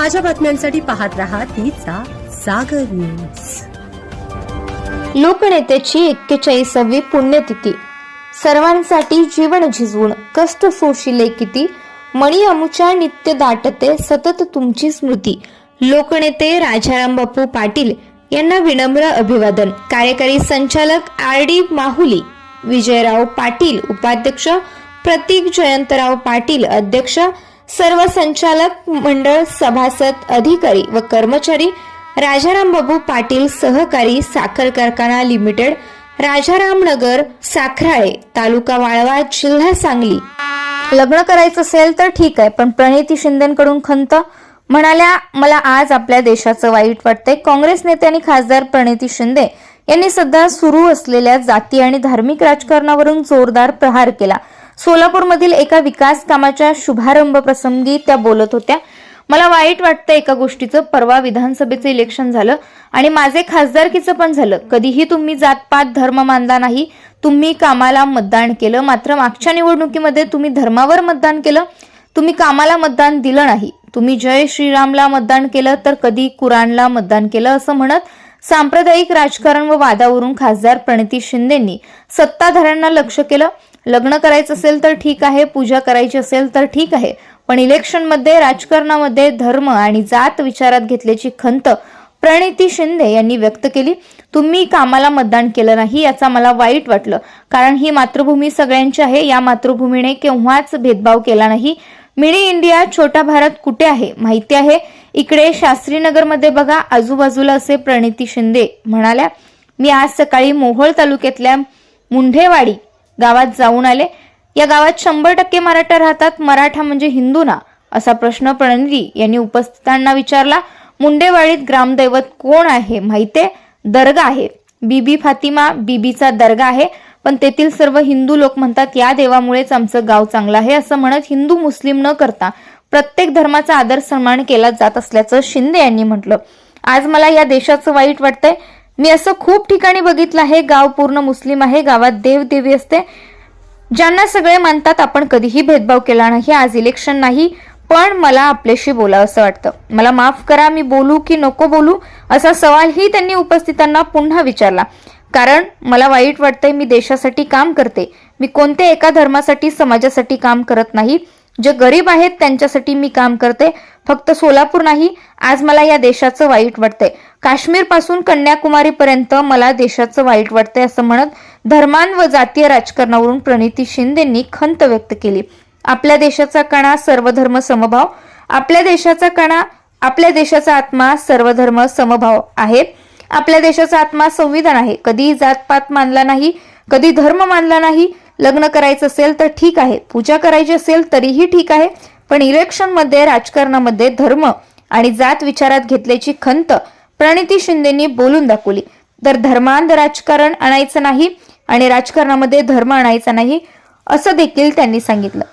ताज्या बातम्यांसाठी पाहत राहा तिचा सागर न्यूज. लोकनेत्याची एक्केचाळीसावी पुण्यतिथी. सर्वांसाठी जीवन झिजवून कष्ट सोशिले किती मणी अमुच्या नित्य दाटते सतत तुमची स्मृती. लोकनेते राजाराम बापू पाटील यांना विनम्र अभिवादन. कार्यकारी संचालक आर डी माहुली विजयराव पाटील उपाध्यक्ष प्रतीक जयंतराव पाटील अध्यक्ष सर्व संचालक मंडळ सभासद अधिकारी व कर्मचारी राजाराम बाबू पाटील सहकारी साखर कारखाना लिमिटेड राजारामनगर साखराळे तालुका वाळवा जिल्हा सांगली. लग्न करायचं असेल तर ठीक आहे पण प्रणिती शिंदेकडून खंत. म्हणाल्या मला आज आपल्या देशाचं वाईट वाटतंय. काँग्रेस नेते आणि खासदार प्रणिती शिंदे यांनी सध्या सुरू असलेल्या जाती आणि धार्मिक राजकारणावरून जोरदार प्रहार केला. सोलापूरमधील एका विकास कामाच्या शुभारंभ प्रसंगी त्या बोलत होत्या. मला वाईट वाटतं एका गोष्टीचं. परवा विधानसभेचं इलेक्शन झालं आणि माझे खासदारकीचं पण झालं. कधीही तुम्ही जातपात धर्म मानला नाही. तुम्ही कामाला मतदान केलं. मात्र मागच्या निवडणुकीमध्ये तुम्ही धर्मावर मतदान केलं. तुम्ही कामाला मतदान दिलं नाही. तुम्ही जय श्रीरामला मतदान केलं तर कधी कुराणला मतदान केलं असं म्हणत सांप्रदायिक राजकारण व वादावरून खासदार प्रणिती शिंदेंनी सत्ताधाऱ्यांना लक्ष केलं. लग्न करायचं असेल तर ठीक आहे पूजा करायची असेल तर ठीक आहे. पण इलेक्शनमध्ये राजकारणामध्ये धर्म आणि जात विचारात घेतल्याची खंत प्रणिती शिंदे यांनी व्यक्त केली. तुम्ही कामाला मतदान केलं नाही याचा मला वाईट वाटलं. कारण ही मातृभूमी सगळ्यांची आहे या मातृभूमीने केव्हाच भेदभाव केला नाही. मिनी इंडिया छोटा भारत कुठे आहे? माहिती आहे? इकडे शास्त्रीनगरमध्ये बघा आजूबाजूला असे प्रणिती शिंदे म्हणाल्या मी आज सकाळी मोहोळ तालुक्यातल्या मुंढेवाडी गावात जाऊन आले. या गावात शंभर टक्के मराठा राहतात. मराठा म्हणजे हिंदू ना असा प्रश्न प्रणिती यांनी उपस्थितांना विचारला. मुंडेवाडीत ग्रामदैवत कोण आहे माहिती? दर्गा आहे. बीबी फातिमा बीबीचा दर्गा आहे. पण तेथील सर्व हिंदू लोक म्हणतात या देवामुळेच आमचं गाव चांगलं आहे असं म्हणत हिंदू मुस्लिम न करता प्रत्येक धर्माचा आदर सन्मान केला जात असल्याचं शिंदे यांनी म्हटलं. आज मला या देशाचं वाईट वाटतंय. मी असं खूप ठिकाणी बघितलं आहे. गाव पूर्ण मुस्लिम आहे. गावात देवदेवी असते. ज्यांना सगळे मानतात आपण कधीही भेदभाव केला नाही. आज इलेक्शन नाही. पण मला आपल्याशी बोलावं असं वाटतं. मला माफ करा मी बोलू की नको बोलू असा सवालही त्यांनी उपस्थितांना पुन्हा विचारला. कारण मला वाईट वाटतंय मी देशासाठी काम करते. मी कोणत्या एका धर्मासाठी समाजासाठी काम करत नाही. जे गरीब आहेत त्यांच्यासाठी मी काम करते. फक्त सोलापूर नाही आज मला या देशाचं वाईट वाटतंय. काश्मीरपासून कन्याकुमारी पर्यंत मला देशाचं वाईट वाटतंय असं म्हणत धर्मान व जातीय राजकारणावरून प्रणिती शिंदेंनी खंत व्यक्त केली. आपल्या देशाचा कणा सर्वधर्म समभाव आपल्या देशाचा कणा आपल्या देशाचा आत्मा सर्वधर्म समभाव आहे. आपल्या देशाचा आत्मा संविधान आहे. कधी जातपात मानला नाही कधी धर्म मानला नाही लग्न करायचं असेल तर ठीक आहे. पूजा करायची असेल तरीही ठीक आहे. पण इलेक्शनमध्ये राजकारणामध्ये धर्म आणि जात विचारात घेतल्याची खंत प्रणिती शिंदेनी बोलून दाखवली. तर धर्मांध राजकारण आणायचं नाही आणि राजकारणामध्ये धर्म आणायचा नाही असं देखील त्यांनी सांगितलं.